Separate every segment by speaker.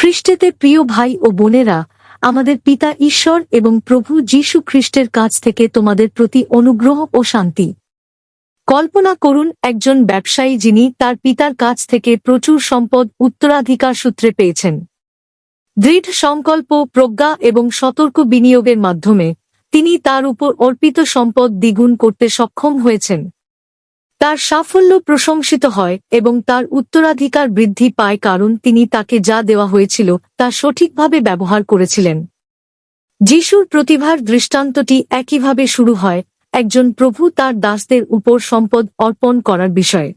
Speaker 1: খ্রিস্টেতে প্রিয় ভাই ও বোনেরা, আমাদের পিতা ঈশ্বর এবং প্রভু যীশু খ্রিস্টের কাছ থেকে তোমাদের প্রতি অনুগ্রহ ও শান্তি। কল্পনা করুন একজন ব্যবসায়ী যিনি তার পিতার কাছ থেকে প্রচুর সম্পদ উত্তরাধিকার সূত্রে পেয়েছেন। দৃঢ় সংকল্প, প্রজ্ঞা এবং সতর্ক বিনিয়োগের মাধ্যমে তিনি তার উপর অর্পিত সম্পদ দ্বিগুণ করতে সক্ষম হয়েছেন। তার সাফল্য প্রশংসিত হয় এবং তার উত্তরাধিকার বৃদ্ধি পায় কারণ তিনি তাকে যা দেওয়া হয়েছিল তা সঠিকভাবে ব্যবহার করেছিলেন। যিশুর প্রতিভার দৃষ্টান্তটি একইভাবে শুরু হয়, একজন প্রভু তার দাসদের উপর সম্পদ অর্পণ করার বিষয়ে।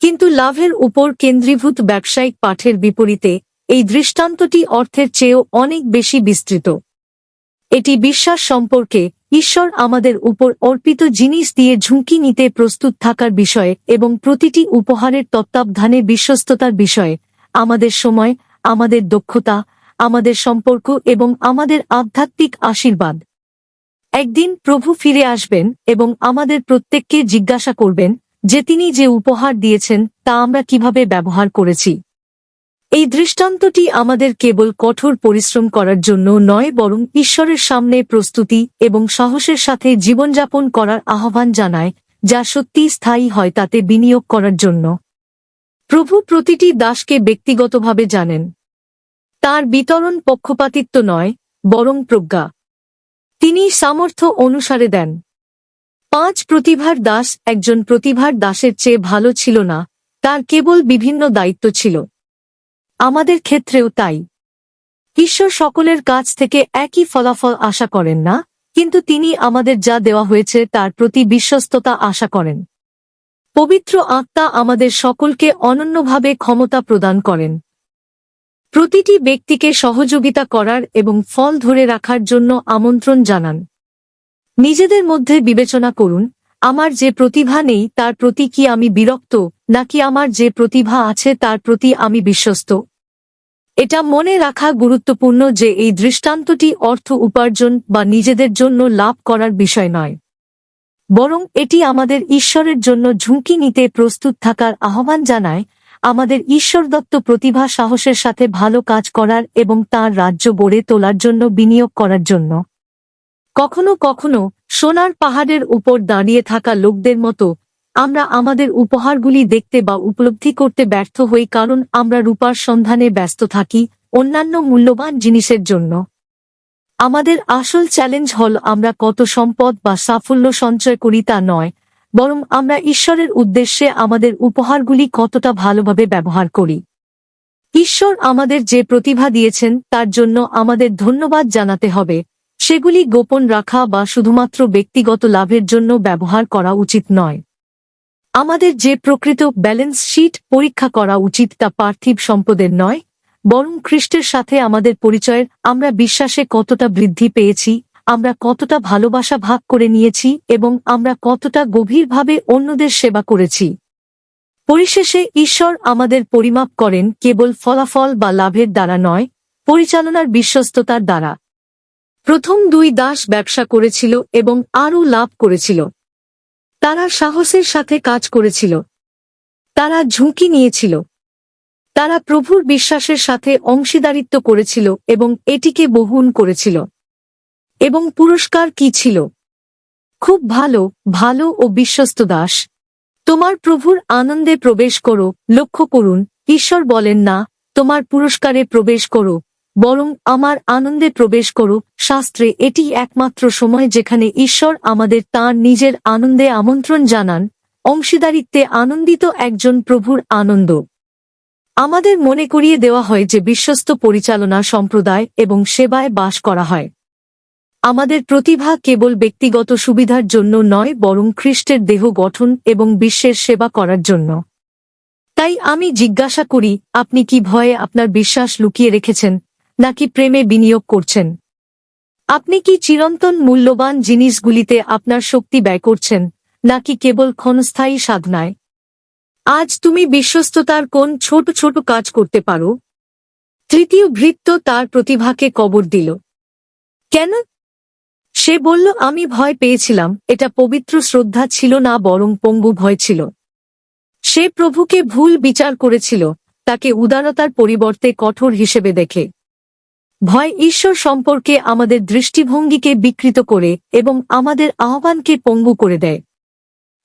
Speaker 1: কিন্তু লাভের উপর কেন্দ্রীভূত ব্যবসায়িক পাঠের বিপরীতে, এই দৃষ্টান্তটি অর্থের চেয়েও অনেক বেশি বিস্তৃত। এটি বিশ্বাস সম্পর্কে ঈশ্বর আমাদের উপর অর্পিত জিনিস দিয়ে ঝুঁকি নিতে প্রস্তুত থাকার বিষয়ে এবং প্রতিটি উপহারের তত্ত্বাবধানে বিশ্বস্ততার বিষয়ে। আমাদের সময়, আমাদের দক্ষতা, আমাদের সম্পর্ক এবং আমাদের আধ্যাত্মিক আশীর্বাদ। একদিন প্রভু ফিরে আসবেন এবং আমাদের প্রত্যেককে জিজ্ঞাসা করবেন যে তিনি যে উপহার দিয়েছেন তা আমরা কীভাবে ব্যবহার করেছি। এই দৃষ্টান্তটি আমাদের কেবল কঠোর পরিশ্রম করার জন্য নয়, বরং ঈশ্বরের সামনে প্রস্তুতি এবং সাহসের সাথে জীবনযাপন করার আহ্বান জানায়, যা সত্যি স্থায়ী হয় তাতে বিনিয়োগ করার জন্য। প্রভু প্রতিটি দাসকে ব্যক্তিগতভাবে জানেন। তার বিতরণ পক্ষপাতিত্ব নয়, বরং প্রজ্ঞা। তিনি সামর্থ্য অনুসারে দেন। পাঁচ প্রতিভার দাস একজন প্রতিভার দাসের চেয়ে ভালো ছিল না, তার কেবল বিভিন্ন দায়িত্ব ছিল। আমাদের ক্ষেত্রেও তাই। ঈশ্বর সকলের কাছ থেকে একই ফলাফল আশা করেন না, কিন্তু তিনি আমাদের যা দেওয়া হয়েছে তার প্রতি বিশ্বস্ততা আশা করেন। পবিত্র আত্মা আমাদের সকলকে অনন্যভাবে ক্ষমতা প্রদান করেন। প্রতিটি ব্যক্তিকে সহযোগিতা করার এবং ফল ধরে রাখার জন্য আমন্ত্রণ জানান। নিজেদের মধ্যে বিবেচনা করুন, আমার যে প্রতিভা নেই তার প্রতি কি আমি বিরক্ত, নাকি আমার যে প্রতিভা আছে তার প্রতি আমি বিশ্বস্ত? এটা মনে রাখা গুরুত্বপূর্ণ যে এই দৃষ্টান্তটি অর্থ উপার্জন বা নিজেদের জন্য লাভ করার বিষয় নয়। বরং এটি আমাদের ঈশ্বরের জন্য ঝুঁকি নিতে প্রস্তুত থাকার আহ্বান জানায় আমাদের ঈশ্বরদত্ত প্রতিভা সাহসের সাথে ভালো কাজ করার এবং তার রাজ্য গড়ে তোলার জন্য বিনিয়োগ করার জন্য। কখনো কখনো সোনার পাহাড়ের উপর দাঁড়িয়ে থাকা লোকদের মতো আমরা আমাদের উপহারগুলি দেখতে বা উপলব্ধি করতে ব্যর্থ হই কারণ আমরা রূপার সন্ধানে ব্যস্ত থাকি অন্যান্য মূল্যবান জিনিসের জন্য। আমাদের আসল চ্যালেঞ্জ হল আমরা কত সম্পদ বা সাফল্য সঞ্চয় করি তা নয়, বরং আমরা ঈশ্বরের উদ্দেশ্যে আমাদের উপহারগুলি কতটা ভালোভাবে ব্যবহার করি। ঈশ্বর আমাদের যে প্রতিভা দিয়েছেন তার জন্য আমাদের ধন্যবাদ জানাতে হবে। সেগুলি গোপন রাখা বা শুধুমাত্র ব্যক্তিগত লাভের জন্য ব্যবহার করা উচিত নয়। আমাদের যে প্রকৃত ব্যালেন্স শিট পরীক্ষা করা উচিত তা পার্থিব সম্পদের নয়, বরং খ্রিস্টের সাথে আমাদের পরিচয়ের আমরা বিশ্বাসে কতটা বৃদ্ধি পেয়েছি, আমরা কতটা ভালোবাসা ভাগ করে নিয়েছি এবং আমরা কতটা গভীরভাবে অন্যদের সেবা করেছি। পরিশেষে ঈশ্বর আমাদের পরিমাপ করেন কেবল ফলাফল বা লাভের দ্বারা নয়, পরিচালনার বিশ্বস্ততার দ্বারা। প্রথম দুই দাস ব্যবসা করেছিল এবং আরও লাভ করেছিল। তারা সাহসের সাথে কাজ করেছিল। তারা ঝুঁকি নিয়েছিল। তারা প্রভুর বিশ্বাসের সাথে অংশীদারিত্ব করেছিল এবং এটিকে বহুন করেছিল। এবং পুরস্কার কি ছিল? খুব ভালো ভালো ও বিশ্বস্ত দাস। তোমার প্রভুর আনন্দে প্রবেশ করো, লক্ষ্য করুন, ঈশ্বর বলেন না, তোমার পুরস্কারে প্রবেশ করো। বরং আমার আনন্দে প্রবেশ করুক, শাস্ত্রে এটি একমাত্র সময় যেখানে ঈশ্বর আমাদের তাঁর নিজের আনন্দে আমন্ত্রণ জানান, অংশীদারিত্বে আনন্দিত একজন প্রভুর আনন্দ। আমাদের মনে করিয়ে দেওয়া হয় যে বিশ্বস্ত পরিচালনা সম্প্রদায় এবং সেবায় বাস করা হয়। আমাদের প্রতিভা কেবল ব্যক্তিগত সুবিধার জন্য নয়, বরং খ্রিস্টের দেহ গঠন এবং বিশ্বের সেবা করার জন্য। তাই আমি জিজ্ঞাসা করি, আপনি কি ভয়ে আপনার বিশ্বাস লুকিয়ে রেখেছেন? নাকি প্রেমে বিনিয়োগ করছেন? আপনি কি চিরন্তন মূল্যবান জিনিসগুলিতে আপনার শক্তি ব্যয় করছেন, নাকি কেবল ক্ষণস্থায়ী সাধনায়? আজ তুমি বিশ্বস্ততার কোন ছোট ছোট কাজ করতে পারো। তৃতীয় ভৃত্য তার প্রতিভাকে কবর দিল। কেন? সে বলল, আমি ভয় পেয়েছিলাম, এটা পবিত্র শ্রদ্ধা ছিল না, বরং পঙ্গু ভয় ছিল। সে প্রভুকে ভুল বিচার করেছিল, তাকে উদারতার পরিবর্তে কঠোর হিসেবে দেখে। ভয় ঈশ্বর সম্পর্কে আমাদের দৃষ্টিভঙ্গিকে বিকৃত করে এবং আমাদের আহ্বানকে পঙ্গু করে দেয়।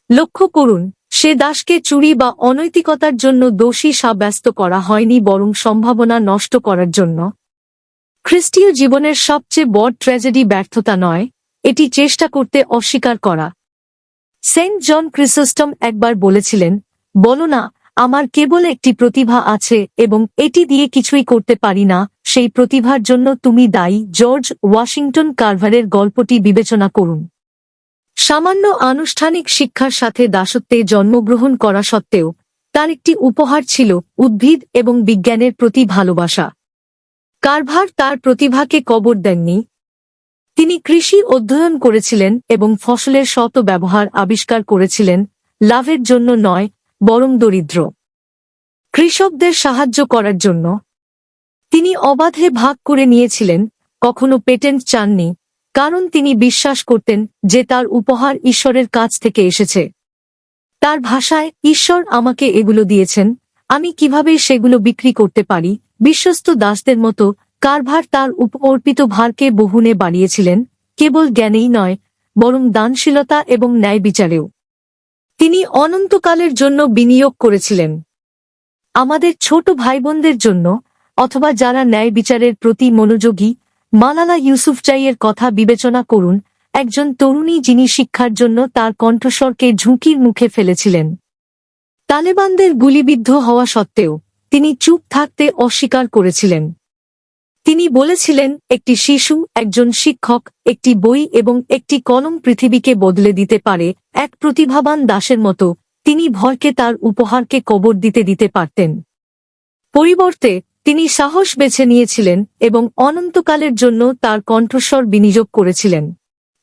Speaker 1: লক্ষ্য করুন, সে দাসকে চুরি বা অনৈতিকতার জন্য দোষী সাব্যস্ত করা হয়নি বরং সম্ভাবনা নষ্ট করার জন্য। খ্রিস্টীয় জীবনের সবচেয়ে বড় ট্র্যাজেডি ব্যর্থতা নয়, এটি চেষ্টা করতে অস্বীকার করা। সেন্ট জন ক্রিসোস্টম একবার বলেছিলেন, বলো না, আমার কেবল একটি প্রতিভা আছে এবং এটি দিয়ে কিছুই করতে পারি না সেই প্রতিভার জন্য তুমি দায়ী, জর্জ ওয়াশিংটন কার্ভারের গল্পটি বিবেচনা করুন। সামান্য আনুষ্ঠানিক শিক্ষার সাথে দাসত্বে জন্মগ্রহণ করা সত্ত্বেও, তার একটি উপহার ছিল উদ্ভিদ এবং বিজ্ঞানের প্রতি ভালোবাসা। কারভার তার প্রতিভাকে কবর দেননি। তিনি কৃষি অধ্যয়ন করেছিলেন এবং ফসলের শত ব্যবহার আবিষ্কার করেছিলেন, লাভের জন্য নয়, বরং দরিদ্র। কৃষকদের সাহায্য করার জন্য তিনি অবাধে ভাগ করে নিয়েছিলেন, কখনো পেটেন্ট চাননি, কারণ তিনি বিশ্বাস করতেন যে তার উপহার ঈশ্বরের কাছ থেকে এসেছে। তার ভাষায়, ঈশ্বর আমাকে এগুলো দিয়েছেন, আমি কীভাবে সেগুলো বিক্রি করতে পারি? বিশ্বস্ত দাসদের মতো, কারভার তার উপর্পিত ভারকে বহুনে বাড়িয়েছিলেন কেবল জ্ঞানেই নয়, বরং দানশীলতা এবং ন্যায় বিচারেও। তিনি অনন্তকালের জন্য বিনিয়োগ করেছিলেন। আমাদের ছোট ভাইবোনদের জন্য অথবা যারা ন্যায় বিচারের প্রতি মনোযোগী মালালা ইউসুফজাইয়ের কথা বিবেচনা করুন, একজন তরুণী যিনি শিক্ষার জন্য তার কণ্ঠস্বরকে ঝুঁকির মুখে ফেলেছিলেন। তালেবানদের গুলিবিদ্ধ হওয়া সত্ত্বেও, তিনি চুপ থাকতে অস্বীকার করেছিলেন। তিনি বলেছিলেন, একটি শিশু, একজন শিক্ষক, একটি বই এবং একটি কলম পৃথিবীকে বদলে দিতে পারে, এক প্রতিভাবান দাসের মতো, তিনি ভয়কে তার উপহারকে কবর দিতে দিতে পারতেন। পরিবর্তে তিনি সাহস বেছে নিয়েছিলেন এবং অনন্তকালের জন্য তার কণ্ঠস্বর বিনিয়োগ করেছিলেন।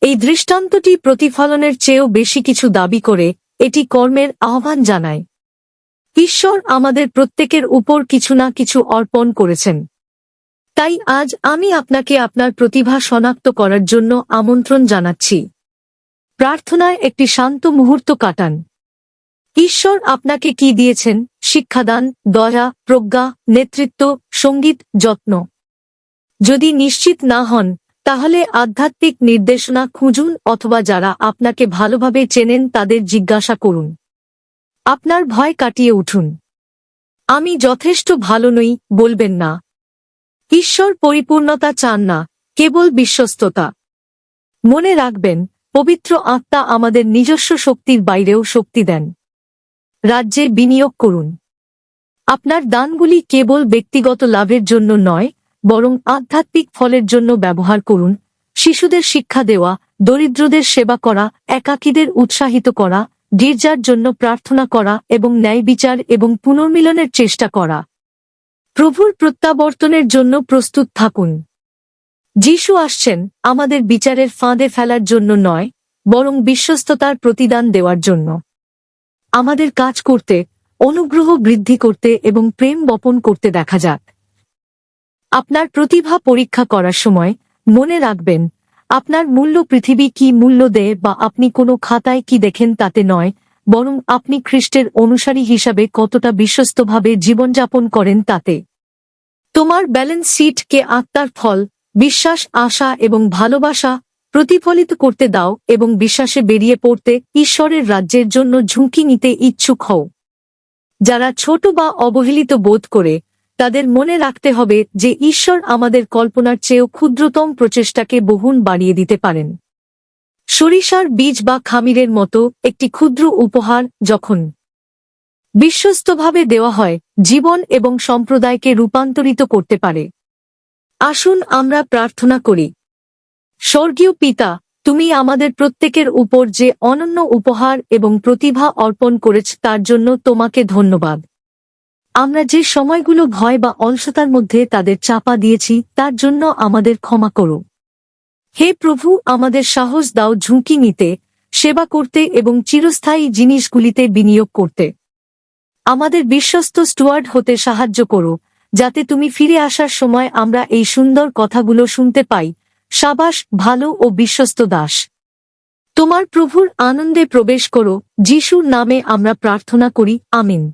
Speaker 1: এই দৃষ্টান্তটি প্রতিফলনের চেয়েও বেশি কিছু দাবি করে এটি কর্মের আহ্বান জানায়। ঈশ্বর আমাদের প্রত্যেকের উপর কিছু না কিছু অর্পণ করেছেন। তাই আজ আমি আপনাকে আপনার প্রতিভা শনাক্ত করার জন্য আমন্ত্রণ জানাচ্ছি। প্রার্থনায় একটি শান্ত মুহূর্ত কাটান। ঈশ্বর আপনাকে কি দিয়েছেন? শিক্ষাদান, দয়া, প্রজ্ঞা, নেতৃত্ব, সংগীত, যত্ন। যদি নিশ্চিত না হন, তাহলে আধ্যাত্মিক নির্দেশনা খুঁজুন অথবা যারা আপনাকে ভালোভাবে চেনেন তাদের জিজ্ঞাসা করুন। আপনার ভয় কাটিয়ে উঠুন। আমি যথেষ্ট ভালো নই, বলবেন না। ঈশ্বর পরিপূর্ণতা চান না, কেবল বিশ্বস্ততা। মনে রাখবেন, পবিত্র আত্মা আমাদের নিজস্ব শক্তির বাইরেও শক্তি দেন। রাজ্যে বিনিয়োগ করুন। আপনার দানগুলি কেবল ব্যক্তিগত লাভের জন্য নয়, বরং আধ্যাত্মিক ফলের জন্য ব্যবহার করুন। শিশুদের শিক্ষা দেওয়া, দরিদ্রদের সেবা করা, একাকীদের উৎসাহিত করা, গির্জার জন্য প্রার্থনা করা এবং ন্যায় বিচার এবং পুনর্মিলনের চেষ্টা করা। প্রভুর প্রত্যাবর্তনের জন্য প্রস্তুত থাকুন। যিশু আসছেন আমাদের বিচারের ফাঁদে ফেলার জন্য নয়, বরং বিশ্বস্ততার প্রতিদান দেওয়ার জন্য। আমাদের কাজ করতে, অনুগ্রহ বৃদ্ধি করতে এবং প্রেম বপন করতে দেখা যাক। আপনার প্রতিভা পরীক্ষা করার সময় মনে রাখবেন, আপনার মূল্য পৃথিবী কি মূল্য দেয় বা আপনি কোনো খাতায় কি দেখেন তাতে নয়, বরং আপনি খ্রিস্টের অনুসারী হিসাবে কতটা বিশ্বস্তভাবে জীবনযাপন করেন তাতে। তোমার ব্যালেন্স শিট কে আত্মার ফল, বিশ্বাস, আশা এবং ভালোবাসা প্রতিফলিত করতে দাও এবং বিশ্বাসে বেরিয়ে পড়তে ঈশ্বরের রাজ্যের জন্য ঝুঁকি নিতে ইচ্ছুক হও। যারা ছোট বা অবহেলিত বোধ করে, তাদের মনে রাখতে হবে যে ঈশ্বর আমাদের কল্পনার চেয়েও ক্ষুদ্রতম প্রচেষ্টাকে বহুন বাড়িয়ে দিতে পারেন। সরিষার বীজ বা খামিরের মতো একটি ক্ষুদ্র উপহার যখন বিশ্বস্তভাবে দেওয়া হয়, জীবন এবং সম্প্রদায়কে রূপান্তরিত করতে পারে। আসুন আমরা প্রার্থনা করি স্বর্গীয় পিতা, তুমি আমাদের প্রত্যেকের উপর যে অনন্য উপহার এবং প্রতিভা অর্পণ করেছ তার জন্য তোমাকে ধন্যবাদ। আমরা যে সময়গুলো ভয় বা অলসতার মধ্যে তাদের চাপা দিয়েছি, তার জন্য আমাদের ক্ষমা করো। হে প্রভু, আমাদের সাহস দাও ঝুঁকি নিতে, সেবা করতে এবং চিরস্থায়ী জিনিসগুলিতে বিনিয়োগ করতে। আমাদের বিশ্বস্ত স্টুয়ার্ড হতে সাহায্য করো, যাতে তুমি ফিরে আসার সময় আমরা এই সুন্দর কথাগুলো শুনতে পাই। সাবাস ভালো ও বিশ্বস্ত দাস। তোমার প্রভুর আনন্দে প্রবেশ করো, যিশুর নামে আমরা প্রার্থনা করি, আমিন।